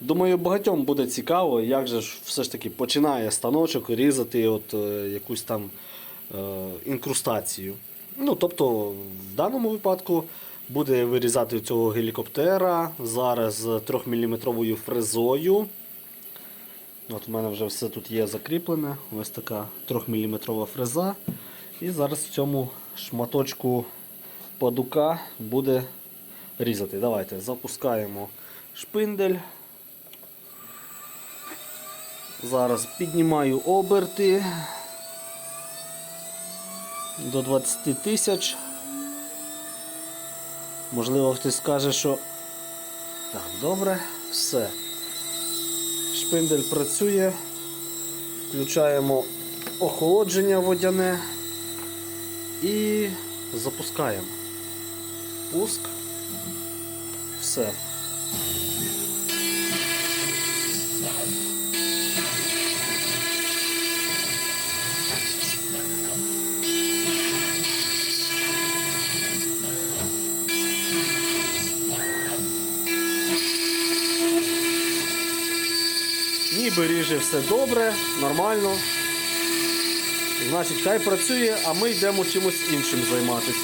Думаю, багатьом буде цікаво, як же ж все ж таки починає станочок різати от, е, якусь там е, інкрустацію. Ну, тобто, в даному випадку буде вирізати цього гелікоптера зараз з 3-мм фрезою. От в мене вже все тут є закріплене. Ось така 3-мм фреза. І зараз в цьому шматочку падука буде різати. Давайте запускаємо шпиндель. Зараз піднімаю оберти до 20 тисяч. Можливо, хтось скаже, що так, добре, все. Шпиндель працює. Включаємо охолодження водяне і запускаємо. Пуск. Все. Ніби ріже все добре, нормально. Значить, хай працює, а ми йдемо чимось іншим займатися.